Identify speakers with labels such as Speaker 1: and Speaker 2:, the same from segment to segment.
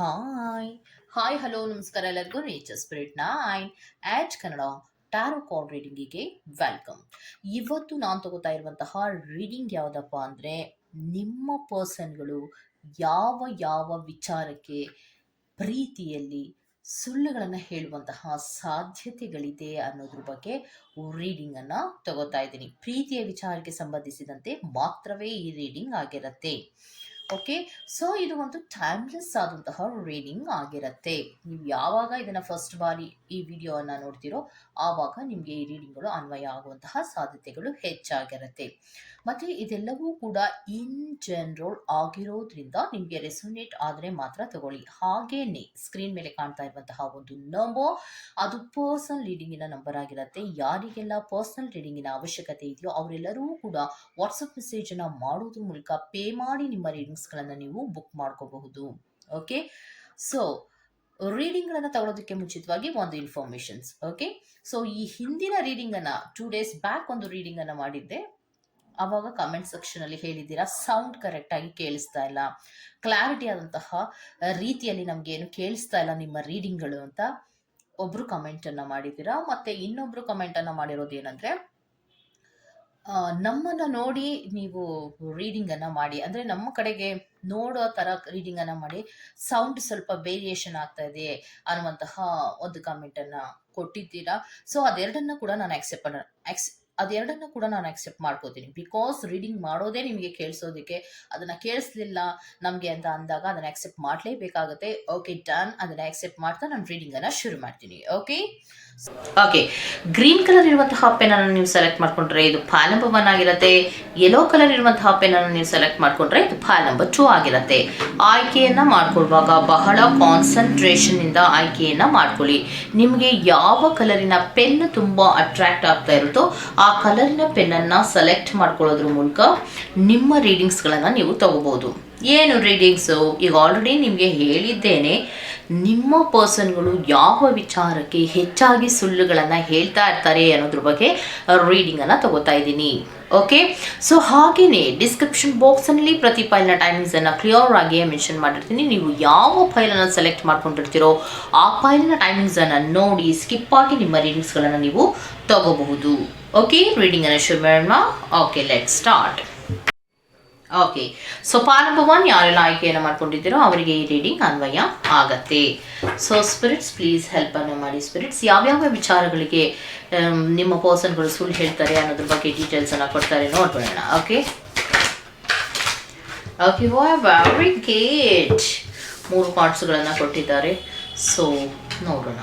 Speaker 1: Hi hi hello ನಮಸ್ಕಾರ ಎಲ್ಲರಿಗೂ. Nature spirit nine eight Kannada tarot card ರೀಡಿಂಗಿಗೆ welcome ಇವತ್ತು ನಾನು ತಗೋತಾ ಇರುವಂತಹ ರೀಡಿಂಗ್ ಯಾವುದಪ್ಪ ಅಂದರೆ ನಿಮ್ಮ ಪರ್ಸನ್ಗಳು ಯಾವ ಯಾವ ವಿಚಾರಕ್ಕೆ ಪ್ರೀತಿಯಲ್ಲಿ ಸುಳ್ಳುಗಳನ್ನು ಹೇಳುವಂತಹ ಸಾಧ್ಯತೆಗಳಿದೆ ಅನ್ನೋದ್ರ ಬಗ್ಗೆ ರೀಡಿಂಗನ್ನು ತಗೋತಾ ಇದ್ದೀನಿ. ಪ್ರೀತಿಯ ವಿಚಾರಕ್ಕೆ ಸಂಬಂಧಿಸಿದಂತೆ ಮಾತ್ರವೇ ಈ ರೀಡಿಂಗ್ ಆಗಿರುತ್ತೆ. ಓಕೆ ಸೊ ಇದು ಒಂದು ಟೈಮ್ಲೆಸ್ ಆದಂತಹ ರೀಡಿಂಗ್ ಆಗಿರುತ್ತೆ. ನೀವು ಯಾವಾಗ ಇದನ್ನು ಫಸ್ಟ್ ಬಾರಿ ಈ ವಿಡಿಯೋವನ್ನು ನೋಡ್ತೀರೋ ಆವಾಗ ನಿಮಗೆ ಈ ರೀಡಿಂಗ್ಗಳು ಅನ್ವಯ ಆಗುವಂತಹ ಸಾಧ್ಯತೆಗಳು ಹೆಚ್ಚಾಗಿರುತ್ತೆ. ಮತ್ತು ಇದೆಲ್ಲವೂ ಕೂಡ ಇನ್ ಜನರಲ್ ಆಗಿರೋದ್ರಿಂದ ನಿಮಗೆ ರೆಸೊನೇಟ್ ಆದರೆ ಮಾತ್ರ ತಗೊಳ್ಳಿ. ಹಾಗೇನೆ ಸ್ಕ್ರೀನ್ ಮೇಲೆ ಕಾಣ್ತಾ ಇರುವಂತಹ ಒಂದು ನಂಬರ್ ಅದು ಪರ್ಸನಲ್ ರೀಡಿಂಗಿನ ನಂಬರ್ ಆಗಿರುತ್ತೆ. ಯಾರಿಗೆಲ್ಲ ಪರ್ಸನಲ್ ರೀಡಿಂಗಿನ ಅವಶ್ಯಕತೆ ಇದೆಯೋ ಅವರೆಲ್ಲರೂ ಕೂಡ ವಾಟ್ಸಪ್ ಮೆಸೇಜನ್ನು ಮಾಡೋದ್ರ ಮೂಲಕ ಪೇ ಮಾಡಿ ನಿಮ್ಮ ರೀಡಿಂಗ್ಸ್ಗಳನ್ನು ನೀವು ಬುಕ್ ಮಾಡ್ಕೋಬಹುದು. ಓಕೆ ಸೊ ರೀಡಿಂಗ್ಗಳನ್ನು ತಗೊಳ್ಳೋದಕ್ಕೆ ಮುಂಚಿತವಾಗಿ ಒಂದು ಇನ್ಫಾರ್ಮೇಷನ್ಸ್ ಓಕೆ ಸೊ ಈ ಹಿಂದಿನ ರೀಡಿಂಗನ್ನು ಟೂ ಡೇಸ್ ಬ್ಯಾಕ್ ಒಂದು ರೀಡಿಂಗನ್ನು ಮಾಡಿದ್ದೆ. ಆವಾಗ ಕಮೆಂಟ್ ಸೆಕ್ಷನಲ್ಲಿ ಹೇಳಿದ್ದೀರಾ ಸೌಂಡ್ ಕರೆಕ್ಟಾಗಿ ಕೇಳಿಸ್ತಾ ಇಲ್ಲ. ಕ್ಲಾರಿಟಿ ಆದಂತಹ ರೀತಿಯಲ್ಲಿ ನಮಗೇನು ಕೇಳಿಸ್ತಾ ಇಲ್ಲ ನಿಮ್ಮ ರೀಡಿಂಗ್ಗಳು ಅಂತ. ಒಬ್ಬರು ಕಮೆಂಟನ್ನು ಮಾಡಿದ್ದೀರಾ, ಮತ್ತು ಇನ್ನೊಬ್ಬರು ಕಮೆಂಟನ್ನು ಮಾಡಿರೋದು ಏನಂದರೆ ನಮ್ಮನ್ನು ನೋಡಿ ನೀವು ರೀಡಿಂಗನ್ನು ಮಾಡಿ, ಅಂದರೆ ನಮ್ಮ ಕಡೆಗೆ ನೋಡೋ ಥರ ರೀಡಿಂಗನ್ನು ಮಾಡಿ ಸೌಂಡ್ ಸ್ವಲ್ಪ ವೇರಿಯೇಷನ್ ಆಗ್ತಾ ಇದೆ ಅನ್ನುವಂತಹ ಒಂದು ಕಾಮೆಂಟನ್ನು ಕೊಟ್ಟಿದ್ದೀರಾ. ಸೊ ಅದೆರಡನ್ನ ಕೂಡ ನಾನು ಆಕ್ಸೆಪ್ಟ್ ಆಕ್ಸ್ ಅದೆರಡನ್ನು ಕೂಡ ನಾನು ಅಕ್ಸೆಪ್ಟ್ ಮಾಡ್ಕೋತೀನಿ. ಬಿಕಾಸ್ ರೀಡಿಂಗ್ ಮಾಡೋದೇ ನಿಮಗೆ ಕೇಳಿಸೋದಕ್ಕೆ, ಅದನ್ನು ಕೇಳಿಸ್ಲಿಲ್ಲ ನಮಗೆ ಅಂತ ಅಂದಾಗ ಅದನ್ನು ಅಕ್ಸೆಪ್ಟ್ ಮಾಡಲೇಬೇಕಾಗುತ್ತೆ. ಓಕೆ ಡನ್ ಅದನ್ನು ಅಕ್ಸೆಪ್ಟ್ ಮಾಡ್ತಾ ನಾನು ರೀಡಿಂಗನ್ನು ಶುರು ಮಾಡ್ತೀನಿ. ಓಕೆ ಓಕೆ ಗ್ರೀನ್ ಕಲರ್ ಇರುವಂತಹ ಪೆನ್ನನ್ನು ನೀವು ಸೆಲೆಕ್ಟ್ ಮಾಡ್ಕೊಂಡ್ರೆ ಇದು ಫಾಲಂಬ ಒನ್ ಆಗಿರುತ್ತೆ. ಯೆಲ್ಲೋ ಕಲರ್ ಇರುವಂತಹ ಪೆನ್ನನ್ನು ನೀವು ಸೆಲೆಕ್ಟ್ ಮಾಡ್ಕೊಂಡ್ರೆ ಇದು ಫಾಲ್ ನಂಬರ್ ಟೂ ಆಗಿರುತ್ತೆ. ಆಯ್ಕೆಯನ್ನು ಮಾಡ್ಕೊಳ್ಳುವಾಗ ಬಹಳ ಕಾನ್ಸಂಟ್ರೇಷನ್ ಇಂದ ಆಯ್ಕೆಯನ್ನು ಮಾಡ್ಕೊಳ್ಳಿ. ನಿಮಗೆ ಯಾವ ಕಲರಿನ ಪೆನ್ ತುಂಬ ಅಟ್ರಾಕ್ಟ್ ಆಗ್ತಾ ಇರುತ್ತೋ ಆ ಕಲರಿನ ಪೆನ್ನನ್ನು ಸೆಲೆಕ್ಟ್ ಮಾಡ್ಕೊಳ್ಳೋದ್ರ ಮೂಲಕ ನಿಮ್ಮ ರೀಡಿಂಗ್ಸ್ಗಳನ್ನು ನೀವು ತಗೋಬಹುದು. ಏನು ರೀಡಿಂಗ್ಸು? ಈಗ ಆಲ್ರೆಡಿ ನಿಮಗೆ ಹೇಳಿದ್ದೇನೆ, ನಿಮ್ಮ ಪರ್ಸನ್ಗಳು ಯಾವ ವಿಚಾರಕ್ಕೆ ಹೆಚ್ಚಾಗಿ ಸುಳ್ಳುಗಳನ್ನು ಹೇಳ್ತಾ ಇರ್ತಾರೆ ಅನ್ನೋದ್ರ ಬಗ್ಗೆ ರೀಡಿಂಗನ್ನು ತಗೋತಾ ಇದ್ದೀನಿ. ಓಕೆ ಸೊ ಹಾಗೆಯೇ ಡಿಸ್ಕ್ರಿಪ್ಷನ್ ಬಾಕ್ಸಲ್ಲಿ ಪ್ರತಿ ಫೈಲ್ನ ಟೈಮಿಂಗ್ಸನ್ನು ಕ್ಲಿಯರ್ ಆಗಿ ಮೆನ್ಷನ್ ಮಾಡಿರ್ತೀನಿ. ನೀವು ಯಾವ ಫೈಲನ್ನು ಸೆಲೆಕ್ಟ್ ಮಾಡ್ಕೊಂಡಿರ್ತೀರೋ, ಆ ಫೈಲಿನ ಟೈಮಿಂಗ್ಸನ್ನು ನೋಡಿ ಸ್ಕಿಪ್ ಆಗಿ ನಿಮ್ಮ ರೀಡಿಂಗ್ಸ್ಗಳನ್ನು ನೀವು ತಗೋಬಹುದು. ಓಕೆ ರೀಡಿಂಗನ್ನು ಶುರು ಮಾಡೋಣ. Okay let start okay so one ಯಾರೆಲ್ಲ ಆಯ್ಕೆಯನ್ನು ಮಾಡ್ಕೊಂಡಿದ್ದೀರೋ ಅವರಿಗೆ ಈ ರೀಡಿಂಗ್ ಅನ್ವಯ ಆಗತ್ತೆ. ಸೊ ಸ್ಪಿರಿಟ್ಸ್ ಪ್ಲೀಸ್ ಹೆಲ್ಪ್ ಅನ್ನು ಮಾಡಿ. ಸ್ಪಿರಿಟ್ಸ್ ಯಾವ್ಯಾವ ವಿಚಾರಗಳಿಗೆ ಆಮ್, ನಿಮ್ಮ ಪರ್ಸನ್ಗಳು ಸುಳ್ಳು ಹೇಳ್ತಾರೆ ಅನ್ನೋದ್ರ ಬಗ್ಗೆ ಡೀಟೇಲ್ಸ್ ಅನ್ನ ಕೊಡ್ತಾರೆ ನೋಡ್ಕೊಳ್ಳೋಣ. ಓಕೆ ಓಕೆ ವೆರಿ ಗೇಟ್ ಮೂರು ಕಾರ್ಡ್ಸ್ಗಳನ್ನು ಕೊಟ್ಟಿದ್ದಾರೆ. ಸೊ ನೋಡೋಣ.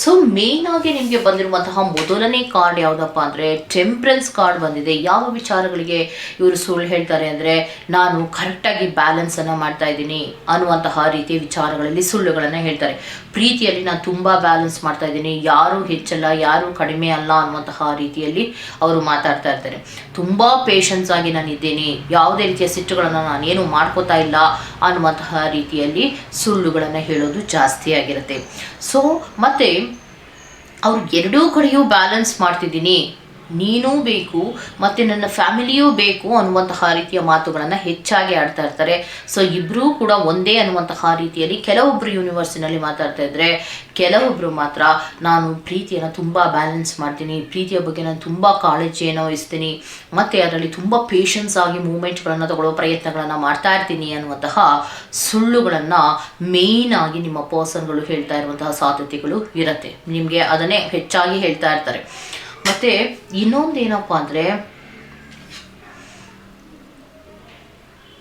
Speaker 1: ಸೊ ಮೇನ್ ಆಗಿ ನಿಮಗೆ ಬಂದಿರುವಂತಹ ಮೊದಲನೇ ಕಾರ್ಡ್ ಯಾವುದಪ್ಪ ಅಂದರೆ ಟೆಂಪ್ರೆನ್ಸ್ ಕಾರ್ಡ್ ಬಂದಿದೆ. ಯಾವ ವಿಚಾರಗಳಿಗೆ ಇವರು ಸುಳ್ಳು ಹೇಳ್ತಾರೆ ಅಂದರೆ, ನಾನು ಕರೆಕ್ಟಾಗಿ ಬ್ಯಾಲೆನ್ಸನ್ನು ಮಾಡ್ತಾ ಇದ್ದೀನಿ ಅನ್ನುವಂತಹ ರೀತಿಯ ವಿಚಾರಗಳಲ್ಲಿ ಸುಳ್ಳುಗಳನ್ನು ಹೇಳ್ತಾರೆ. ಪ್ರೀತಿಯಲ್ಲಿ ನಾನು ತುಂಬ ಬ್ಯಾಲೆನ್ಸ್ ಮಾಡ್ತಾ ಇದ್ದೀನಿ. ಯಾರು ಹೆಚ್ಚಲ್ಲ, ಯಾರು ಕಡಿಮೆ ಅಲ್ಲ ಅನ್ನುವಂತಹ ರೀತಿಯಲ್ಲಿ ಅವರು ಮಾತಾಡ್ತಾ ಇರ್ತಾರೆ. ತುಂಬ ಪೇಷನ್ಸ್ ಆಗಿ ನಾನು ಇದ್ದೇನೆ. ಯಾವುದೇ ರೀತಿಯ ಸಿಟ್ಟುಗಳನ್ನು ನಾನೇನು ಮಾಡ್ಕೋತಾ ಇಲ್ಲ ಅನ್ನುವಂತಹ ರೀತಿಯಲ್ಲಿ ಸುಳ್ಳುಗಳನ್ನು ಹೇಳೋದು ಜಾಸ್ತಿ ಆಗಿರುತ್ತೆ. ಸೊ ಮತ್ತು ಅವ್ರು ಎರಡೂ ಕಡೆಯೂ ಬ್ಯಾಲೆನ್ಸ್ ಮಾಡ್ತಿದ್ದೀನಿ. ನೀನೂ ಬೇಕು, ಮತ್ತು ನನ್ನ ಫ್ಯಾಮಿಲಿಯೂ ಬೇಕು ಅನ್ನುವಂತಹ ರೀತಿಯ ಮಾತುಗಳನ್ನು ಹೆಚ್ಚಾಗಿ ಆಡ್ತಾ ಇರ್ತಾರೆ. ಸೊ ಇಬ್ಬರೂ ಕೂಡ ಒಂದೇ ಅನ್ನುವಂತಹ ರೀತಿಯಲ್ಲಿ ಕೆಲವೊಬ್ಬರು ಯೂನಿವರ್ಸಿನಲ್ಲಿ ಮಾತಾಡ್ತಾ ಇದ್ದರೆ ಕೆಲವೊಬ್ಬರು ಮಾತ್ರ ನಾನು ಪ್ರೀತಿಯನ್ನು ತುಂಬ ಬ್ಯಾಲೆನ್ಸ್ ಮಾಡ್ತೀನಿ, ಪ್ರೀತಿಯ ಬಗ್ಗೆ ನಾನು ತುಂಬ ಕಾಳಜಿಯನ್ನು ವಹಿಸ್ತೀನಿ, ಮತ್ತು ಅದರಲ್ಲಿ ತುಂಬ ಪೇಷನ್ಸ್ ಆಗಿ ಮೂಮೆಂಟ್ಗಳನ್ನು ತಗೊಳ್ಳೋ ಪ್ರಯತ್ನಗಳನ್ನು ಮಾಡ್ತಾ ಇರ್ತೀನಿ ಅನ್ನುವಂತಹ ಸುಳ್ಳುಗಳನ್ನು ಮೇಯ್ನ್ ಆಗಿ ನಿಮ್ಮ ಪರ್ಸನ್ಗಳು ಹೇಳ್ತಾ ಇರುವಂತಹ ಸಾಧ್ಯತೆಗಳು ಇರುತ್ತೆ. ನಿಮಗೆ ಅದನ್ನೇ ಹೆಚ್ಚಾಗಿ ಹೇಳ್ತಾ ಇರ್ತಾರೆ. ಮತ್ತು ಇನ್ನೊಂದೇನಪ್ಪ ಅಂದ್ರೆ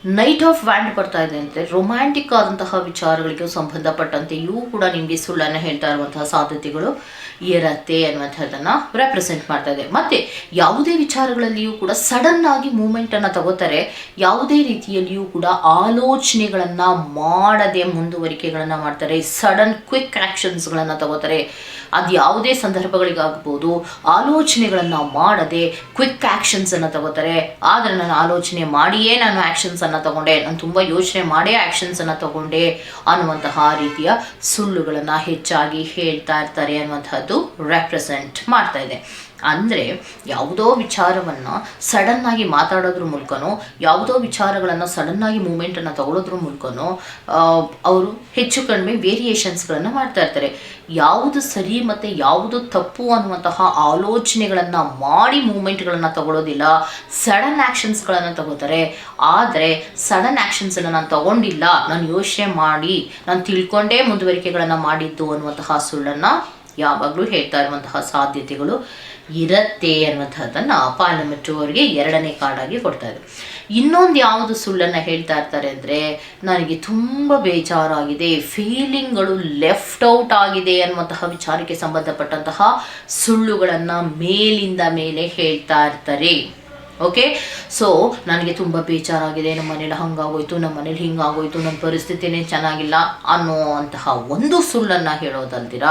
Speaker 1: ನೈಟ್ ಆಫ್ ವ್ಯಾಂಡ್ ಬರ್ತಾ ಇದೆ ಅಂತೆ ರೊಮ್ಯಾಂಟಿಕ್ ಆದಂತಹ ವಿಚಾರಗಳಿಗೆ ಸಂಬಂಧಪಟ್ಟಂತೆ ಇವು ಕೂಡ ನಿಮಗೆ ಸುಳ್ಳನ್ನು ಹೇಳ್ತಾ ಇರುವಂತಹ ಸಾಧ್ಯತೆಗಳು. ಇರತ್ತೆ ಅನ್ನುವಂಥದ್ದನ್ನು ರೆಪ್ರೆಸೆಂಟ್ ಮಾಡ್ತಾ ಇದೆ. ಮತ್ತು ಯಾವುದೇ ವಿಚಾರಗಳಲ್ಲಿಯೂ ಕೂಡ ಸಡನ್ ಆಗಿ ಮೂಮೆಂಟನ್ನು ತಗೋತಾರೆ. ಯಾವುದೇ ರೀತಿಯಲ್ಲಿಯೂ ಕೂಡ ಆಲೋಚನೆಗಳನ್ನು ಮಾಡದೆ ಮುಂದುವರಿಕೆಗಳನ್ನು ಮಾಡ್ತಾರೆ. ಸಡನ್ ಕ್ವಿಕ್ ಆ್ಯಕ್ಷನ್ಸ್ಗಳನ್ನು ತಗೋತಾರೆ. ಅದು ಯಾವುದೇ ಸಂದರ್ಭಗಳಿಗಾಗ್ಬೋದು ಆಲೋಚನೆಗಳನ್ನು ಮಾಡದೆ ಕ್ವಿಕ್ ಆ್ಯಕ್ಷನ್ಸನ್ನು ತಗೋತಾರೆ. ಆದರೆ ನಾನು ಆಲೋಚನೆ ಮಾಡಿಯೇ ನಾನು ಆ್ಯಕ್ಷನ್ಸನ್ನು ತಗೊಂಡೆ. ನಾನು ತುಂಬ ಯೋಚನೆ ಮಾಡೇ ಆ್ಯಕ್ಷನ್ಸನ್ನು ತಗೊಂಡೆ ಅನ್ನುವಂತಹ ರೀತಿಯ ಸುಳ್ಳುಗಳನ್ನು ಹೆಚ್ಚಾಗಿ ಹೇಳ್ತಾ ಇರ್ತಾರೆ ಅನ್ನುವಂಥದ್ದು. ರೆಪ್ರೆಸೆಂಟ್ ಮಾಡ್ತಾ ಇದೆ. ಅಂದರೆ ಯಾವುದೋ ವಿಚಾರವನ್ನು ಸಡನ್ನಾಗಿ ಮಾತಾಡೋದ್ರ ಮೂಲಕನೋ, ಯಾವುದೋ ವಿಚಾರಗಳನ್ನು ಸಡನ್ನಾಗಿ ಮೂಮೆಂಟನ್ನು ತಗೊಳ್ಳೋದ್ರ ಮೂಲಕನೋ ಅವರು ಹೆಚ್ಚು ಕಡಿಮೆ ವೇರಿಯೇಷನ್ಸ್ಗಳನ್ನು ಮಾಡ್ತಾ ಇರ್ತಾರೆ. ಯಾವುದು ಸರಿ ಮತ್ತು ಯಾವುದು ತಪ್ಪು ಅನ್ನುವಂತಹ ಆಲೋಚನೆಗಳನ್ನು ಮಾಡಿ ಮೂಮೆಂಟ್ಗಳನ್ನು ತಗೊಳ್ಳೋದಿಲ್ಲ ಸಡನ್ ಆ್ಯಕ್ಷನ್ಸ್ಗಳನ್ನು ತಗೋತಾರೆ. ಆದರೆ ಸಡನ್ ಆ್ಯಕ್ಷನ್ಸನ್ನು ನಾನು ತಗೊಂಡಿಲ್ಲ. ನಾನು ಯೋಚನೆ ಮಾಡಿ, ನಾನು ತಿಳ್ಕೊಂಡೇ ಮುಂದುವರಿಕೆಗಳನ್ನು ಮಾಡಿದ್ದು ಅನ್ನುವಂತಹ ಸುಳ್ಳನ್ನು ಯಾವಾಗಲೂ ಹೇಳ್ತಾ ಇರುವಂತಹ ಸಾಧ್ಯತೆಗಳು ಇರತ್ತೆ ಅನ್ನುವಂಥದ್ದನ್ನು ಪಾರ್ಲಿಮೆಂಟ್ ಅವರಿಗೆ ಎರಡನೇ ಕಾರ್ಡಾಗಿ ಕೊಡ್ತಾ ಇದೆ ಇನ್ನೊಂದು ಯಾವುದು ಸುಳ್ಳನ್ನು ಹೇಳ್ತಾ ಇರ್ತಾರೆ ಅಂದರೆ ನನಗೆ ತುಂಬ ಬೇಜಾರಾಗಿದೆ ಫೀಲಿಂಗ್ಗಳು ಲೆಫ್ಟ್ ಔಟ್ ಆಗಿದೆ ಅನ್ನುವಂತಹ ವಿಚಾರಕ್ಕೆ ಸಂಬಂಧಪಟ್ಟಂತಹ ಸುಳ್ಳುಗಳನ್ನು ಮೇಲಿಂದ ಮೇಲೆ ಹೇಳ್ತಾ ಇರ್ತಾರೆ. ಓಕೆ ಸೊ ನನಗೆ ತುಂಬ ಬೇಜಾರಾಗಿದೆ, ನಮ್ಮ ಮನೇಲಿ ಹಂಗಾಗೋಯ್ತು, ನಮ್ಮ ಮನೇಲಿ ಹಿಂಗಾಗೋಯ್ತು ನನ್ನ ಪರಿಸ್ಥಿತಿನೇ ಚೆನ್ನಾಗಿಲ್ಲ ಅನ್ನೋ ಅಂತಹ ಒಂದು ಸುಳ್ಳನ್ನು ಹೇಳೋದಲ್ದಿರ?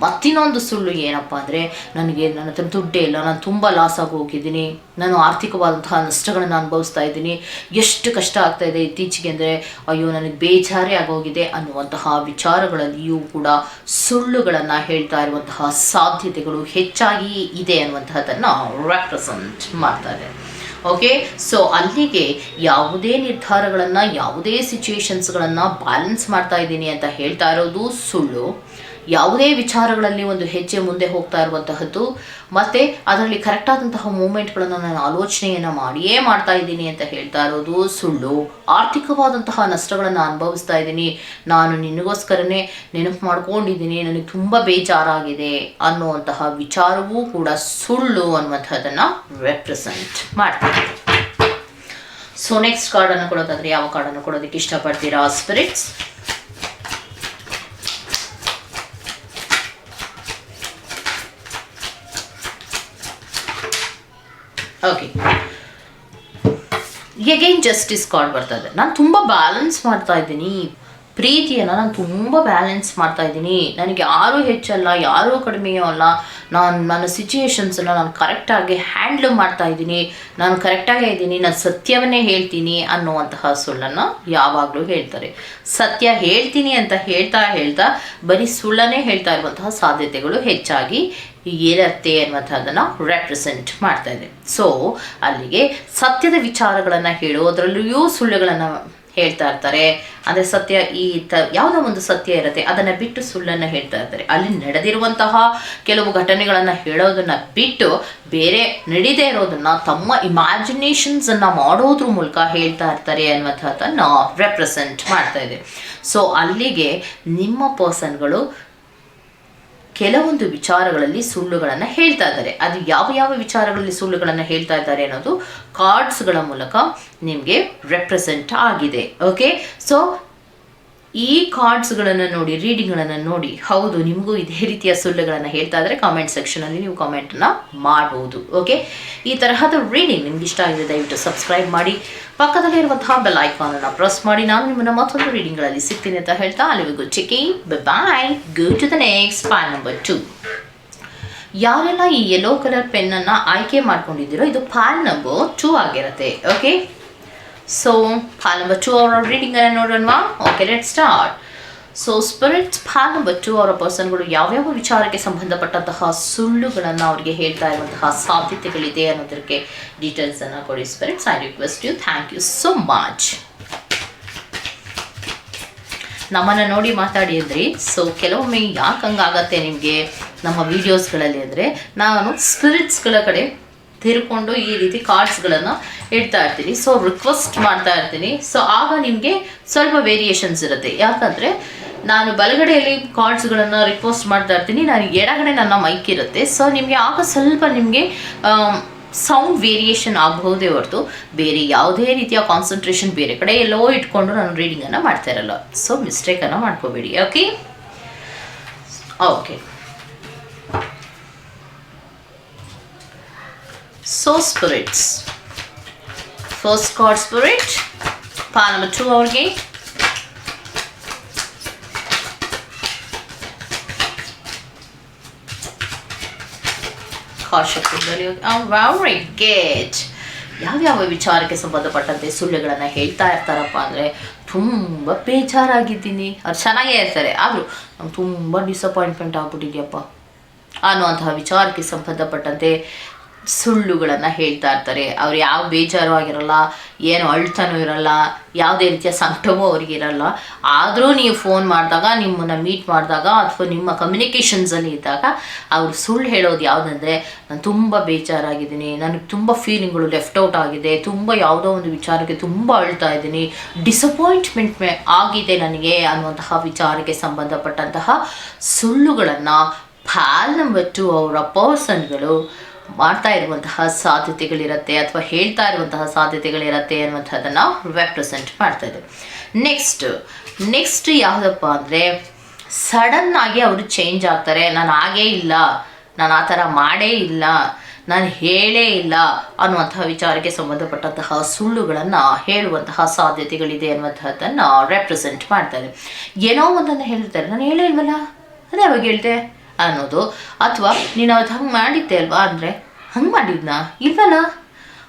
Speaker 1: ಮತ್ತಿನ್ನೊಂದು ಸುಳ್ಳು ಏನಪ್ಪ ಅಂದರೆ, ನನಗೆ ನನ್ನ ಹತ್ರ ದುಡ್ಡೇ ಇಲ್ಲ, ನಾನು ತುಂಬ ಲಾಸ್ ಆಗಿ ನಾನು ಆರ್ಥಿಕವಾದಂತಹ ನಷ್ಟಗಳನ್ನು ಅನುಭವಿಸ್ತಾ ಇದ್ದೀನಿ, ಎಷ್ಟು ಕಷ್ಟ ಆಗ್ತಾ ಇದೆ ಇತ್ತೀಚೆಗೆ ಅಂದರೆ, ಅಯ್ಯೋ, ನನಗೆ ಬೇಜಾರೇ ಆಗೋಗಿದೆ ಅನ್ನುವಂತಹ ವಿಚಾರಗಳಲ್ಲಿಯೂ ಕೂಡ ಸುಳ್ಳುಗಳನ್ನು ಹೇಳ್ತಾ ಇರುವಂತಹ ಸಾಧ್ಯತೆಗಳು ಹೆಚ್ಚಾಗಿ ಇದೆ ಅನ್ನುವಂತಹದ್ದನ್ನು ರೆಪ್ರೆಸೆಂಟ್ ಮಾಡ್ತಾರೆ. ಓಕೆ ಸೊ ಅಲ್ಲಿಗೆ ಯಾವುದೇ ನಿರ್ಧಾರಗಳನ್ನು ಯಾವುದೇ ಸಿಚುವೇಶನ್ಸ್ಗಳನ್ನು ಬ್ಯಾಲೆನ್ಸ್ ಮಾಡ್ತಾ ಇದ್ದೀನಿ ಅಂತ ಹೇಳ್ತಾ ಇರೋದು ಸುಳ್ಳು. ಯಾವುದೇ ವಿಚಾರಗಳಲ್ಲಿ ಒಂದು ಹೆಜ್ಜೆ ಮುಂದೆ ಹೋಗ್ತಾ ಇರುವಂತಹದ್ದು. ಮತ್ತೆ ಅದರಲ್ಲಿ ಕರೆಕ್ಟಾದಂತಹ ಮೂಮೆಂಟ್ಗಳನ್ನು ನಾನು ಆಲೋಚನೆಯನ್ನು ಮಾಡಿಯೇ ಮಾಡ್ತಾ ಇದ್ದೀನಿ ಅಂತ ಹೇಳ್ತಾ ಇರೋದು ಸುಳ್ಳು. ಆರ್ಥಿಕವಾದಂತಹ ನಷ್ಟಗಳನ್ನು ಅನುಭವಿಸ್ತಾ ಇದ್ದೀನಿ. ನಾನು ನಿನಗೋಸ್ಕರನೇ ನೆನಪು ಮಾಡ್ಕೊಂಡಿದ್ದೀನಿ. ನನಗೆ ತುಂಬ ಬೇಜಾರಾಗಿದೆ ಅನ್ನುವಂತಹ ವಿಚಾರವೂ ಕೂಡ ಸುಳ್ಳು ಅನ್ನುವಂಥದ್ದನ್ನು ರೆಪ್ರೆಸೆಂಟ್ ಮಾಡ್ತೀನಿ. ಸೊ ನೆಕ್ಸ್ಟ್ ಕಾರ್ಡನ್ನು ಕೊಡೋದಾದ್ರೆ ಯಾವ ಕಾರ್ಡನ್ನು ಕೊಡೋದಕ್ಕೆ ಇಷ್ಟಪಡ್ತೀರಾ? Spirits okay again justice card ಬರ್ತದೆ? ನಾನು ತುಂಬ ಬ್ಯಾಲೆನ್ಸ್ ಮಾಡ್ತಾ ಇದ್ದೀನಿ. ಪ್ರೀತಿಯನ್ನು ನಾನು ತುಂಬ ಬ್ಯಾಲೆನ್ಸ್ ಮಾಡ್ತಾ ಇದ್ದೀನಿ. ನನಗೆ ಯಾರೂ ಹೆಚ್ಚಲ್ಲ ಯಾರೂ ಕಡಿಮೆಯೂ ಅಲ್ಲ. ನಾನು ನನ್ನ ಸಿಚುಯೇಷನ್ಸನ್ನು ನಾನು ಕರೆಕ್ಟಾಗಿ ಹ್ಯಾಂಡ್ಲ್ ಮಾಡ್ತಾ ಇದ್ದೀನಿ. ನಾನು ಕರೆಕ್ಟಾಗೇ ಇದ್ದೀನಿ, ನಾನು ಸತ್ಯವನ್ನೇ ಹೇಳ್ತೀನಿ ಅನ್ನುವಂತಹ ಸುಳ್ಳನ್ನು ಯಾವಾಗಲೂ ಹೇಳ್ತಾರೆ. ಸತ್ಯ ಹೇಳ್ತೀನಿ ಅಂತ ಹೇಳ್ತಾ ಹೇಳ್ತಾ ಬರೀ ಸುಳ್ಳನ್ನೇ ಹೇಳ್ತಾ ಇರುವಂತಹ ಸಾಧ್ಯತೆಗಳು ಹೆಚ್ಚಾಗಿ ಇರತ್ತೆ ಅನ್ನುವಂಥದ್ದನ್ನು ರೆಪ್ರೆಸೆಂಟ್ ಮಾಡ್ತಾ ಇದೆ. ಸೊ ಅಲ್ಲಿಗೆ ಸತ್ಯದ ವಿಚಾರಗಳನ್ನು ಹೇಳೋದ್ರಲ್ಲಿಯೂ ಸುಳ್ಳುಗಳನ್ನು ಹೇಳ್ತಾ ಇರ್ತಾರೆ. ಅಂದರೆ ಸತ್ಯ ಈ ತ, ಯಾವುದೋ ಒಂದು ಸತ್ಯ ಇರುತ್ತೆ, ಅದನ್ನು ಬಿಟ್ಟು ಸುಳ್ಳನ್ನು ಹೇಳ್ತಾ ಇರ್ತಾರೆ. ಅಲ್ಲಿ ನಡೆದಿರುವಂತಹ ಕೆಲವು ಘಟನೆಗಳನ್ನು ಹೇಳೋದನ್ನು ಬಿಟ್ಟು ಬೇರೆ ನಡೀದೇ ಇರೋದನ್ನು, ತಮ್ಮ ಇಮ್ಯಾಜಿನೇಷನ್ಸನ್ನು ಮಾಡೋದ್ರ ಮೂಲಕ ಹೇಳ್ತಾ ಇರ್ತಾರೆ ಅನ್ನುವಂಥದ್ದನ್ನು ರೆಪ್ರೆಸೆಂಟ್ ಮಾಡ್ತಾ ಇದೆ. ಸೊ ಅಲ್ಲಿಗೆ ನಿಮ್ಮ ಪರ್ಸನ್ಗಳು ಕೆಲವೊಂದು ವಿಚಾರಗಳಲ್ಲಿ ಸುಳ್ಳುಗಳನ್ನು ಹೇಳ್ತಾ ಇದ್ದಾರೆ. ಅದು ಯಾವ ಯಾವ ವಿಚಾರಗಳಲ್ಲಿ ಸುಳ್ಳುಗಳನ್ನು ಹೇಳ್ತಾ ಇದ್ದಾರೆ ಅನ್ನೋದು ಕಾರ್ಡ್ಸ್ಗಳ ಮೂಲಕ ನಿಮಗೆ ರೆಪ್ರೆಸೆಂಟ್ ಆಗಿದೆ. ಓಕೆ ಸೊ ಈ ಕಾರ್ಡ್ಸ್ಗಳನ್ನು ನೋಡಿ ರೀಡಿಂಗ್ಗಳನ್ನು ನೋಡಿ, ಹೌದು, ನಿಮಗೂ ಇದೇ ರೀತಿಯ ಸುಳ್ಳುಗಳನ್ನು ಹೇಳ್ತಾ ಇದ್ದರೆ ಕಾಮೆಂಟ್ ಸೆಕ್ಷನಲ್ಲಿ ನೀವು ಕಾಮೆಂಟನ್ನು ಮಾಡ್ಬೋದು ಓಕೆ ಈ ತರಹದ ರೀಡಿಂಗ್ ನಿಮ್ಗೆ ಇಷ್ಟ ಆಗಿದೆ, ದಯವಿಟ್ಟು ಸಬ್ಸ್ಕ್ರೈಬ್ ಮಾಡಿ. ಪಕ್ಕದಲ್ಲೇ ಇರುವಂತಹ ಬೆಲ್ ಐಕಾನನ್ನು ಪ್ರೆಸ್ ಮಾಡಿ. ನಾನು ನಿಮ್ಮನ್ನು ಮತ್ತೊಂದು ರೀಡಿಂಗ್ಗಳಲ್ಲಿ ಸಿಗ್ತೀನಿ ಅಂತ ಹೇಳ್ತಾ ಅಲ್ಲಿವರೆಗೂ ಚಿಕ್ಕಿ ಬಾಯ್ good to the next pile number two ಯಾರೆಲ್ಲ ಈ ಯೆಲ್ಲೋ ಕಲರ್ ಪೆನ್ನನ್ನು ಆಯ್ಕೆ ಮಾಡ್ಕೊಂಡಿದ್ದೀರೋ, ಇದು ಪಾಲ್ ನಂಬರ್ ಟೂ ಆಗಿರುತ್ತೆ okay so pile number two ಅವರ ರೀಡಿಂಗನ್ನು ನೋಡೋಣವಾ? Okay let start so spirits pile number two ಅವರ ಪರ್ಸನ್ಗಳು ಯಾವ್ಯಾವ ವಿಚಾರಕ್ಕೆ ಸಂಬಂಧಪಟ್ಟಂತಹ ಸುಳ್ಳುಗಳನ್ನು ಅವರಿಗೆ ಹೇಳ್ತಾ ಇರುವಂತಹ ಸಾಧ್ಯತೆಗಳಿದೆ ಅನ್ನೋದಕ್ಕೆ ಡೀಟೇಲ್ಸನ್ನು ಕೊಡಿ. Spirits I request you thank you so much ನಮ್ಮನ್ನು ನೋಡಿ ಮಾತಾಡಿ ಅಂದ್ರಿ ಸೊ ಕೆಲವೊಮ್ಮೆ ಯಾಕೆ ಹಂಗಾಗತ್ತೆ ನಿಮಗೆ ನಮ್ಮ ವಿಡಿಯೋಸ್ಗಳಲ್ಲಿ ಅಂದರೆ, ನಾನು ಸ್ಪಿರಿಟ್ಸ್ಗಳ ಕಡೆ ತಿರ್ಕೊಂಡು ಈ ರೀತಿ ಕಾರ್ಡ್ಸ್ಗಳನ್ನು ಇಡ್ತಾ ಇರ್ತೀನಿ. ಸೊ ರಿಕ್ವೆಸ್ಟ್ ಮಾಡ್ತಾ ಇರ್ತೀನಿ. ಸೊ ಆಗ ನಿಮಗೆ ಸ್ವಲ್ಪ ವೇರಿಯೇಷನ್ಸ್ ಇರುತ್ತೆ. ಯಾಕಂದರೆ ನಾನು ಬಲಗಡೆಯಲ್ಲಿ ಕಾರ್ಡ್ಸ್ಗಳನ್ನು ರಿಕ್ವೆಸ್ಟ್ ಮಾಡ್ತಾ ಇರ್ತೀನಿ. ನಾನು ಎಡಗಡೆ ನನ್ನ ಮೈಕ್ ಇರುತ್ತೆ. ಸೊ ನಿಮಗೆ ಆಗ ಸ್ವಲ್ಪ ನಿಮಗೆ ಸೌಂಡ್ ವೇರಿಯೇಷನ್ ಆಗಬಹುದೇ ಹೊರತು ಬೇರೆ ಯಾವುದೇ ರೀತಿಯ ಕಾನ್ಸಂಟ್ರೇಷನ್ ಬೇರೆ ಕಡೆ ಎಲ್ಲೋ ಇಟ್ಕೊಂಡು ನಾನು ರೀಡಿಂಗನ್ನು ಮಾಡ್ತಾ ಇರಲ್ಲ. ಸೊ ಮಿಸ್ಟೇಕನ್ನು ಮಾಡ್ಕೋಬೇಡಿ. Okay okay so spirits. First card spirit, pile number two ಅವ್ರಿಗೆ ಕಾಶಕದಲ್ಲಿ ವೆರಿ ಗೇಟ್ ಯಾವ್ಯಾವ ವಿಚಾರಕ್ಕೆ ಸಂಬಂಧಪಟ್ಟಂತೆ ಸುಳ್ಳುಗಳನ್ನು ಹೇಳ್ತಾ ಇರ್ತಾರಪ್ಪ ಅಂದರೆ ತುಂಬ ಬೇಜಾರಾಗಿದ್ದೀನಿ. ಅವ್ರು ಚೆನ್ನಾಗೇ ಇರ್ತಾರೆ ಆದರೂ ನಂಗೆ ತುಂಬ ಡಿಸಪಾಯಿಂಟ್ಮೆಂಟ್ ಆಗ್ಬಿಟ್ಟಿದ್ಯಪ್ಪ. ಅನ್ನುವಂತಹ ವಿಚಾರಕ್ಕೆ ಸಂಬಂಧಪಟ್ಟಂತೆ ಸುಳ್ಳುಗಳನ್ನು ಹೇಳ್ತಾ ಇರ್ತಾರೆ. ಅವ್ರು ಯಾವ ಬೇಜಾರು ಆಗಿರಲ್ಲ ಏನು ಅಳ್ತಾನೂ ಇರಲ್ಲ, ಯಾವುದೇ ರೀತಿಯ ಸಂಕಟವೂ ಅವ್ರಿಗಿರಲ್ಲ ಆದರೂ ನೀವು ಫೋನ್ ಮಾಡಿದಾಗ, ನಿಮ್ಮನ್ನು ಮೀಟ್ ಮಾಡಿದಾಗ ಅಥವಾ ನಿಮ್ಮ ಕಮ್ಯುನಿಕೇಷನ್ಸಲ್ಲಿ ಇದ್ದಾಗ ಅವರು ಸುಳ್ಳು ಹೇಳೋದು ಯಾವುದಂದ್ರೆ, ನಾನು ತುಂಬ ಬೇಜಾರಾಗಿದ್ದೀನಿ, ನನಗೆ ತುಂಬ ಫೀಲಿಂಗ್ಗಳು ಲೆಫ್ಟ್ ಔಟ್ ಆಗಿದೆ, ತುಂಬ ಯಾವುದೋ ಒಂದು ವಿಚಾರಕ್ಕೆ ತುಂಬ ಅಳ್ತಾ ಇದ್ದೀನಿ ಡಿಸಪಾಯಿಂಟ್ಮೆಂಟ್ ಆಗಿದೆ ನನಗೆ ಅನ್ನುವಂತಹ ವಿಚಾರಕ್ಕೆ ಸಂಬಂಧಪಟ್ಟಂತಹ ಸುಳ್ಳುಗಳನ್ನು ಪ್ಯಾಲ್ ನಂಬರ್ ಟು ಅವರ ಪರ್ಸನ್ಗಳು ಮಾಡ್ತಾ ಇರುವಂತಹ ಸಾಧ್ಯತೆಗಳಿರುತ್ತೆ ಅಥವಾ ಹೇಳ್ತಾ ಇರುವಂತಹ ಸಾಧ್ಯತೆಗಳಿರುತ್ತೆ ಅನ್ನುವಂಥದ್ದನ್ನು ರೆಪ್ರೆಸೆಂಟ್ ಮಾಡ್ತಾ ಇದೆ ನೆಕ್ಸ್ಟ್ ನೆಕ್ಸ್ಟ್ ಯಾವುದಪ್ಪ ಅಂದರೆ ಸಡನ್ ಆಗಿ ಅವರು ಚೇಂಜ್ ಆಗ್ತಾರೆ. ನಾನು ಆಗೇ ಇಲ್ಲ. ನಾನು ಆ ಥರ ಮಾಡೇ ಇಲ್ಲ. ನಾನು ಹೇಳೇ ಇಲ್ಲ ಅನ್ನುವಂತಹ ವಿಚಾರಕ್ಕೆ ಸಂಬಂಧಪಟ್ಟಂತಹ ಸುಳ್ಳುಗಳನ್ನು ಹೇಳುವಂತಹ ಸಾಧ್ಯತೆಗಳಿದೆ ಅನ್ನುವಂಥದ್ದನ್ನು ರೆಪ್ರೆಸೆಂಟ್ ಮಾಡ್ತಾ ಇದೆ ಏನೋ ಒಂದನ್ನು ಹೇಳ್ತಾರೆ. ನಾನು ಹೇಳೇ ಇಲ್ವಲ್ಲ? ಅದೇ ಅವಾಗ ಹೇಳ್ದೆ ಅನ್ನೋದು. ಅಥವಾ ನೀನು ಅವತ್ತು ಹಂಗೆ ಮಾಡಿದ್ದೆ ಅಲ್ವಾ ಅಂದರೆ, ಹಂಗೆ ಮಾಡಿದ್ನಾ? ಇಲ್ವಲ್ಲ?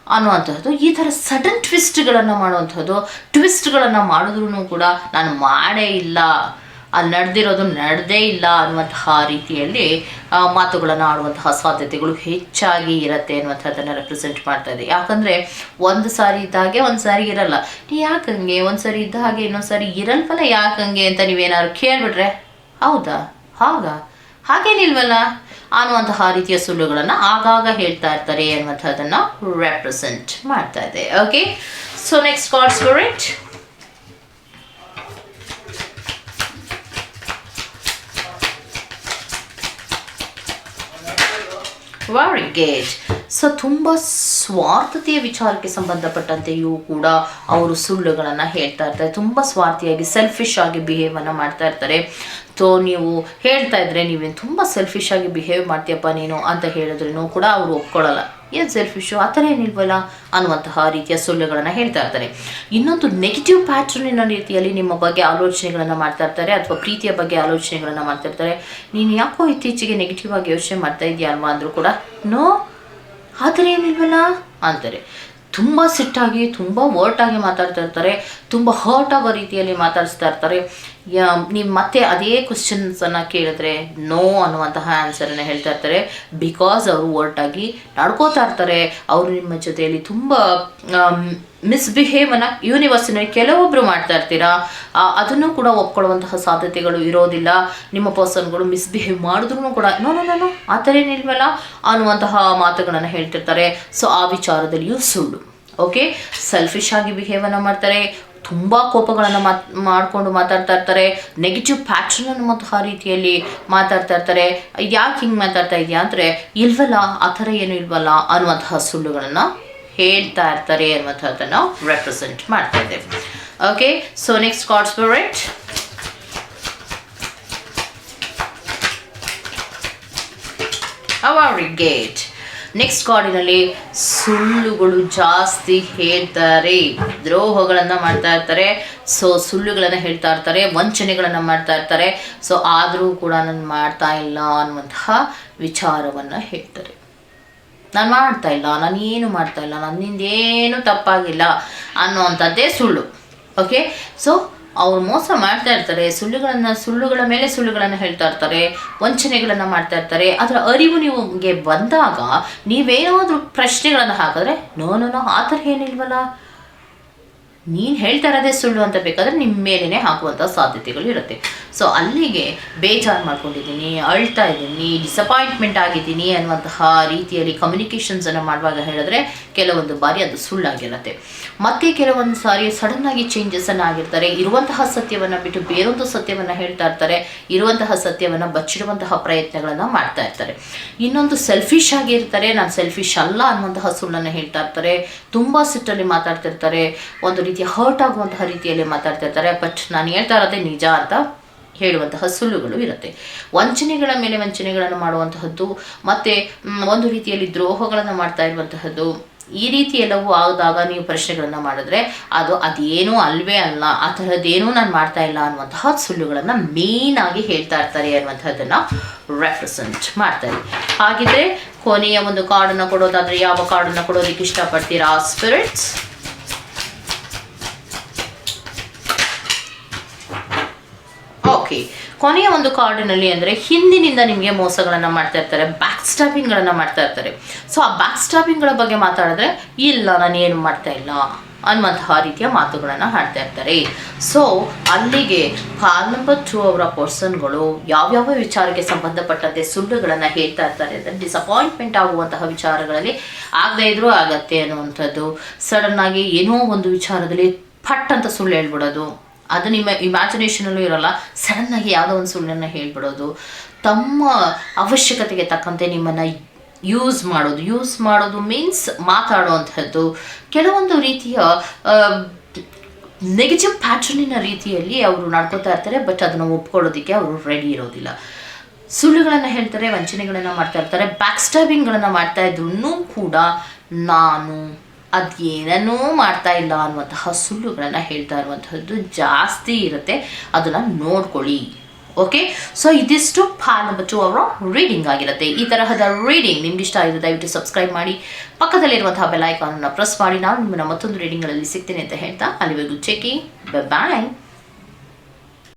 Speaker 1: ಅನ್ನುವಂಥದ್ದು ಈ ಥರ ಸಡನ್ ಟ್ವಿಸ್ಟ್ಗಳನ್ನು ಮಾಡುವಂಥದ್ದು ಟ್ವಿಸ್ಟ್ಗಳನ್ನು ಮಾಡಿದ್ರೂ ಕೂಡ ನಾನು ಮಾಡೇ ಇಲ್ಲ. ಅಲ್ಲಿ ನಡೆದಿರೋದು ನಡೆದೇ ಇಲ್ಲ ಅನ್ನುವಂತಹ ರೀತಿಯಲ್ಲಿ ಮಾತುಗಳನ್ನು ಆಡುವಂತಹ ಸಾಧ್ಯತೆಗಳು ಹೆಚ್ಚಾಗಿ ಇರುತ್ತೆ ಅನ್ನುವಂಥದ್ದನ್ನು ರೆಪ್ರೆಸೆಂಟ್ ಮಾಡ್ತಾ ಇದೆ. ಯಾಕಂದರೆ, ಒಂದು ಸಾರಿ ಇದ್ದ ಹಾಗೆ ಒಂದು ಸಾರಿ ಇರಲ್ಲ. ನೀ ಯಾಕಂಗೆ ಒಂದು ಸಾರಿ ಇದ್ದ ಹಾಗೆ ಇನ್ನೊಂದು ಸಾರಿ ಇರಲ್ವಲ್ಲ ಯಾಕಂಗೆ ಅಂತ ನೀವೇನಾದ್ರು ಕೇಳಿಬಿಟ್ರೆ? ಹೌದಾ? ಹಾಗಾ? ಹಾಗೇನಿಲ್ವಲ್ಲ ಅನ್ನುವಂತಹ ರೀತಿಯ ಸುಳ್ಳುಗಳನ್ನು ಆಗಾಗ ಹೇಳ್ತಾ ಇರ್ತಾರೆ ಅನ್ನುವಂಥದ್ದನ್ನು ರೆಪ್ರೆಸೆಂಟ್ ಮಾಡ್ತಾ ಇದೆ. Okay so next card spirit very great so ತುಂಬ ಸ್ವಾರ್ಥತೆಯ ವಿಚಾರಕ್ಕೆ ಸಂಬಂಧಪಟ್ಟಂತೆಯೂ ಕೂಡ ಅವರು ಸುಳ್ಳುಗಳನ್ನು ಹೇಳ್ತಾ ಇರ್ತಾರೆ. ತುಂಬ ಸ್ವಾರ್ಥಿಯಾಗಿ ಸೆಲ್ಫಿಶ್ ಆಗಿ ಬಿಹೇವನ್ನು ಮಾಡ್ತಾ ಇರ್ತಾರೆ. ಸೊ ನೀವು ಹೇಳ್ತಾ ಇದ್ರೆ ನೀವೇನು ತುಂಬ ಸೆಲ್ಫಿಶ್ ಆಗಿ ಬಿಹೇವ್ ಮಾಡ್ತೀಯಪ್ಪ ನೀನು ಅಂತ ಹೇಳಿದ್ರೂ ಕೂಡ ಅವರು ಒಪ್ಕೊಳ್ಳಲ್ಲ ಏನು ಸೆಲ್ಫಿಶು ಆ ಥರ ಏನಿಲ್ವಲ್ಲ ಅನ್ನುವಂತಹ ರೀತಿಯ ಸುಳ್ಳುಗಳನ್ನು ಹೇಳ್ತಾ ಇರ್ತಾರೆ. ಇನ್ನೊಂದು ನೆಗೆಟಿವ್ ಪ್ಯಾಟ್ರನ್ನಿನ ರೀತಿಯಲ್ಲಿ ನಿಮ್ಮ ಬಗ್ಗೆ ಆಲೋಚನೆಗಳನ್ನು ಮಾಡ್ತಾ ಇರ್ತಾರೆ ಅಥವಾ ಪ್ರೀತಿಯ ಬಗ್ಗೆ ಆಲೋಚನೆಗಳನ್ನು ಮಾಡ್ತಾ ಇರ್ತಾರೆ. ನೀನು ಯಾಕೋ ಇತ್ತೀಚೆಗೆ ನೆಗೆಟಿವ್ ಆಗಿ ಯೋಚನೆ ಮಾಡ್ತಾ ಇದೆಯಾ ಅಲ್ವಾ ಅಂದರೂ ಕೂಡ ನೋ ಆ ಥರ ಏನಿಲ್ವಲ್ಲ ಅಂತಾರೆ. ತುಂಬ ಸಿಟ್ಟಾಗಿ ತುಂಬ ವರ್ಟಾಗಿ ಮಾತಾಡ್ತಾ ಇರ್ತಾರೆ. ತುಂಬ ಹರ್ಟ್ ಆಗೋ ರೀತಿಯಲ್ಲಿ ಮಾತಾಡಿಸ್ತಾ ಇರ್ತಾರೆ. ನೀವು ಮತ್ತೆ ಅದೇ ಕ್ವಶನ್ಸನ್ನು ಕೇಳಿದ್ರೆ ನೋ ಅನ್ನುವಂತಹ ಆನ್ಸರನ್ನು ಹೇಳ್ತಾ ಇರ್ತಾರೆ. ಬಿಕಾಸ್ ಅವರು ಒರ್ಟಾಗಿ ನಡ್ಕೋತಾ ಇರ್ತಾರೆ. ಅವರು ನಿಮ್ಮ ಜೊತೆಯಲ್ಲಿ ತುಂಬ ಮಿಸ್ಬಿಹೇವನ್ನು ಯೂನಿವರ್ಸಿನಲ್ಲಿ ಕೆಲವೊಬ್ಬರು ಮಾಡ್ತಾ ಇರ್ತೀರಾ? ಅದನ್ನು ಕೂಡ ಒಪ್ಕೊಳ್ಳುವಂತಹ ಸಾಧ್ಯತೆಗಳು ಇರೋದಿಲ್ಲ. ನಿಮ್ಮ ಪರ್ಸನ್ಗಳು ಮಿಸ್ಬಿಹೇವ್ ಮಾಡಿದ್ರು ಕೂಡ ನೋ ನೋ ಆ ಥರ ಏನಿಲ್ವಲ್ಲ ಅನ್ನುವಂತಹ ಮಾತುಗಳನ್ನು ಹೇಳ್ತಿರ್ತಾರೆ. ಸೊ ಆ ವಿಚಾರದಲ್ಲಿಯೂ ಸುಳ್ಳು. ಓಕೆ ಸೆಲ್ಫಿಶ್ ಆಗಿ ಬಿಹೇವನ್ನು ಮಾಡ್ತಾರೆ. ತುಂಬ ಕೋಪಗಳನ್ನು ಮಾತ್, ಮಾಡಿಕೊಂಡು ಮಾತಾಡ್ತಾ ಇರ್ತಾರೆ. ನೆಗೆಟಿವ್ ಪ್ಯಾಟ್ರನ್ ಅನ್ನುವಂತಹ ರೀತಿಯಲ್ಲಿ ಮಾತಾಡ್ತಾ ಇರ್ತಾರೆ. ಯಾಕೆ ಹಿಂಗೆ ಮಾತಾಡ್ತಾ ಇದೆಯಾ ಅಂದರೆ, ಇಲ್ವಲ್ಲ, ಆ ಥರ ಏನು ಇಲ್ವಲ್ಲ ಅನ್ನುವಂತಹ ಸುಳ್ಳುಗಳನ್ನು ಹೇಳ್ತಾ ಇರ್ತಾರೆ ಅನ್ನುವಂಥದ್ದನ್ನು ರೆಪ್ರೆಸೆಂಟ್ ಮಾಡ್ತಾ ಇದ್ದೇವೆ. Okay so next card spirit great next ಕಾರ್ಡಿನಲ್ಲಿ ಸುಳ್ಳುಗಳು ಜಾಸ್ತಿ ಹೇಳ್ತಾರೆ. ದ್ರೋಹಗಳನ್ನು ಮಾಡ್ತಾ ಇರ್ತಾರೆ. ಸೊ ಸುಳ್ಳುಗಳನ್ನು ಹೇಳ್ತಾ ಇರ್ತಾರೆ, ವಂಚನೆಗಳನ್ನು ಮಾಡ್ತಾ ಇರ್ತಾರೆ. ಸೊ ಆದರೂ ಕೂಡ ನಾನು ಮಾಡ್ತಾ ಇಲ್ಲ ಅನ್ನುವಂತಹ ವಿಚಾರವನ್ನು ಹೇಳ್ತಾರೆ. ನಾನು ಮಾಡ್ತಾ ಇಲ್ಲ, ನಾನು ಏನು ಮಾಡ್ತಾ ಇಲ್ಲ, ನನ್ನಿಂದ ಏನು ತಪ್ಪಾಗಿಲ್ಲ ಅನ್ನುವಂಥದ್ದೇ ಸುಳ್ಳು. ಓಕೆ ಸೊ ಅವ್ರು ಮೋಸ ಮಾಡ್ತಾ ಇರ್ತಾರೆ, ಸುಳ್ಳುಗಳನ್ನು, ಸುಳ್ಳುಗಳ ಮೇಲೆ ಸುಳ್ಳುಗಳನ್ನು ಹೇಳ್ತಾ ಇರ್ತಾರೆ, ವಂಚನೆಗಳನ್ನು ಮಾಡ್ತಾ ಇರ್ತಾರೆ, ಅದರ ಅರಿವು ನಿಮಗೆ ಬಂದಾಗ ನೀವೇನಾದರೂ ಪ್ರಶ್ನೆಗಳನ್ನು ಹಾಕಿದ್ರೆ, ನೋ ನೋ ನೋ, ಆ ಥರ ಏನಿಲ್ವಲ್ಲ. ನೀನು ಹೇಳ್ತಾ ಇರೋದೇ ಸುಳ್ಳು ಅಂತ ಬೇಕಾದ್ರೆ ನಿಮ್ಮ ಮೇಲೇ ಹಾಕುವಂಥ ಸಾಧ್ಯತೆಗಳು ಇರುತ್ತೆ. ಸೊ ಅಲ್ಲಿಗೆ ಬೇಜಾರು ಮಾಡ್ಕೊಂಡಿದ್ದೀನಿ, ಅಳ್ತಾ ಇದ್ದೀನಿ ಡಿಸಪಾಯಿಂಟ್ಮೆಂಟ್ ಆಗಿದ್ದೀನಿ ಅನ್ನುವಂತಹ ರೀತಿಯಲ್ಲಿ ಕಮ್ಯುನಿಕೇಷನ್ಸನ್ನು ಮಾಡುವಾಗ ಹೇಳಿದ್ರೆ ಕೆಲವೊಂದು ಬಾರಿ ಅದು ಸುಳ್ಳಾಗಿರುತ್ತೆ. ಮತ್ತೆ ಕೆಲವೊಂದು ಸಾರಿ ಸಡನ್ನಾಗಿ ಚೇಂಜಸನ್ನು ಆಗಿರ್ತಾರೆ, ಇರುವಂತಹ ಸತ್ಯವನ್ನು ಬಿಟ್ಟು ಬೇರೊಂದು ಸತ್ಯವನ್ನು ಹೇಳ್ತಾ ಇರ್ತಾರೆ, ಇರುವಂತಹ ಸತ್ಯವನ್ನು ಬಚ್ಚಿಡುವಂತಹ ಪ್ರಯತ್ನಗಳನ್ನು ಮಾಡ್ತಾ ಇರ್ತಾರೆ. ಇನ್ನೊಂದು ಸೆಲ್ಫಿಶ್ ಆಗಿರ್ತಾರೆ ನಾನು ಸೆಲ್ಫಿಶ್ ಅಲ್ಲ ಅನ್ನುವಂತಹ ಸುಳ್ಳನ್ನು ಹೇಳ್ತಾ ಇರ್ತಾರೆ, ತುಂಬ ಸಿಟ್ಟಲ್ಲಿ ಮಾತಾಡ್ತಿರ್ತಾರೆ, ಒಂದು ರೀತಿಯ ಹರ್ಟ್ ಆಗುವಂತಹ ರೀತಿಯಲ್ಲಿ ಮಾತಾಡ್ತಿರ್ತಾರೆ ಬಟ್ ನಾನು ಹೇಳ್ತಾ ಇರೋದೇ ನಿಜ ಅಂತ ಹೇಳುವಂತಹ ಸುಳ್ಳುಗಳು ಇರುತ್ತೆ. ವಂಚನೆಗಳ ಮೇಲೆ ವಂಚನೆಗಳನ್ನು ಮಾಡುವಂತಹದ್ದು, ಮತ್ತು ಒಂದು ರೀತಿಯಲ್ಲಿ ದ್ರೋಹಗಳನ್ನು ಮಾಡ್ತಾ ಇರುವಂತಹದ್ದು, ಈ ರೀತಿ ಎಲ್ಲವೂ ಆದಾಗ ನೀವು ಪ್ರಶ್ನೆಗಳನ್ನು ಮಾಡಿದ್ರೆ, ಅದು ಅದೇನೂ ಅಲ್ವೇ ಅಲ್ಲ, ಆ ಥರದ್ದೇನೂ ನಾನು ಮಾಡ್ತಾ ಇಲ್ಲ ಅನ್ನುವಂತಹ ಸುಳ್ಳುಗಳನ್ನು ಮೇನ್ ಆಗಿ ಹೇಳ್ತಾ ಇರ್ತಾರೆ ಅನ್ನುವಂಥದ್ದನ್ನು ರೆಪ್ರೆಸೆಂಟ್ ಮಾಡ್ತಾರೆ. ಹಾಗಿದ್ರೆ ಕೊನೆಯ ಒಂದು ಕಾರ್ಡನ್ನು ಕೊಡೋದಾದರೆ ಯಾವ ಕಾರ್ಡನ್ನು ಕೊಡೋದಕ್ಕೆ ಇಷ್ಟಪಡ್ತೀರಾ? ಸ್ಪಿರಿಟ್ಸ್ ಓಕೆ ಕೊನೆಯ ಒಂದು ಕಾರ್ಡಿನಲ್ಲಿ ಅಂದರೆ ಹಿಂದಿನಿಂದ ನಿಮಗೆ ಮೋಸಗಳನ್ನು ಮಾಡ್ತಾ ಇರ್ತಾರೆ ಬ್ಯಾಕ್ ಸ್ಟಾಪಿಂಗ್ಗಳನ್ನು ಮಾಡ್ತಾ ಇರ್ತಾರೆ. ಸೊ ಆ ಬ್ಯಾಕ್ ಸ್ಟಾಪಿಂಗ್ಗಳ ಬಗ್ಗೆ ಮಾತಾಡಿದ್ರೆ, ಇಲ್ಲ, ನಾನು ಏನು ಮಾಡ್ತಾ ಇಲ್ಲ ಅನ್ನುವಂತಹ ರೀತಿಯ ಮಾತುಗಳನ್ನು ಹಾಡ್ತಾ ಇರ್ತಾರೆ. ಸೊ ಅಲ್ಲಿಗೆ ಕಾಲ್ ನಂಬರ್ ಟೂ ಅವರ ಪರ್ಸನ್ಗಳು ಯಾವ್ಯಾವ ವಿಚಾರಕ್ಕೆ ಸಂಬಂಧಪಟ್ಟಂತೆ ಸುಳ್ಳುಗಳನ್ನು ಹೇಳ್ತಾ ಇರ್ತಾರೆ ಅಂದರೆ ಡಿಸಪಾಯಿಂಟ್ಮೆಂಟ್ ಆಗುವಂತಹ ವಿಚಾರಗಳಲ್ಲಿ ಆಗದೇ ಇದ್ರೂ ಆಗತ್ತೆ ಅನ್ನುವಂಥದ್ದು. ಸಡನ್ ಆಗಿ ಏನೋ ಒಂದು ವಿಚಾರದಲ್ಲಿ ಫಟ್ ಅಂತ ಸುಳ್ಳು ಹೇಳ್ಬಿಡೋದು. ಅದು ನಿಮ್ಮ ಇಮ್ಯಾಜಿನೇಷನಲ್ಲೂ ಇರಲ್ಲ. ಸಡನ್ನಾಗಿ ಯಾವುದೋ ಒಂದು ಸುಳ್ಳನ್ನು ಹೇಳ್ಬಿಡೋದು. ತಮ್ಮ ಅವಶ್ಯಕತೆಗೆ ತಕ್ಕಂತೆ ನಿಮ್ಮನ್ನು ಯೂಸ್ ಮಾಡೋದು. ಯೂಸ್ ಮಾಡೋದು ಮೀನ್ಸ್ ಮಾತಾಡುವಂಥದ್ದು. ಕೆಲವೊಂದು ರೀತಿಯ ನೆಗೆಟಿವ್ ಪ್ಯಾಟ್ರನಿನ ರೀತಿಯಲ್ಲಿ ಅವರು ನಡ್ಕೋತಾ ಇರ್ತಾರೆ ಬಟ್ ಅದನ್ನು ಒಪ್ಕೊಳ್ಳೋದಕ್ಕೆ ಅವರು ರೆಡಿ ಇರೋದಿಲ್ಲ. ಸುಳ್ಳುಗಳನ್ನು ಹೇಳ್ತಾರೆ, ವಂಚನೆಗಳನ್ನು ಮಾಡ್ತಾ ಇರ್ತಾರೆ ಬ್ಯಾಕ್ ಸ್ಟಾಬಿಂಗ್ಗಳನ್ನು ಮಾಡ್ತಾ ಇದ್ರು ಕೂಡ ನಾನು ಅದೇನನ್ನೂ ಮಾಡ್ತಾ ಇಲ್ಲ ಅನ್ನುವಂತಹ ಸುಳ್ಳುಗಳನ್ನು ಹೇಳ್ತಾ ಇರುವಂತಹದ್ದು ಜಾಸ್ತಿ ಇರುತ್ತೆ. ಅದನ್ನು ನೋಡ್ಕೊಳ್ಳಿ. ಓಕೆ ಸೊ ಇದಿಷ್ಟು ಫಾಲ್ ನಂಬರ್ ಟು ಅವರ ರೀಡಿಂಗ್ ಆಗಿರುತ್ತೆ. ಈ ತರಹದ ರೀಡಿಂಗ್ ನಿಮ್ಗೆ ಇಷ್ಟ ಆಗಿದೆ ದಯವಿಟ್ಟು ಸಬ್ಸ್ಕ್ರೈಬ್ ಮಾಡಿ. ಪಕ್ಕದಲ್ಲಿರುವಂತಹ ಬೆಲ್ ಐಕಾನನ್ನು ಪ್ರೆಸ್ ಮಾಡಿ. ನಾನು ನಿಮ್ಮನ್ನ ಮತ್ತೊಂದು ರೀಡಿಂಗ್ಗಳಲ್ಲಿ ಸಿಗ್ತೀನಿ ಅಂತ ಹೇಳ್ತಾ ಅಲ್ಲಿವರೆಗೂ ಚೆಕಿ ಬಾಯ್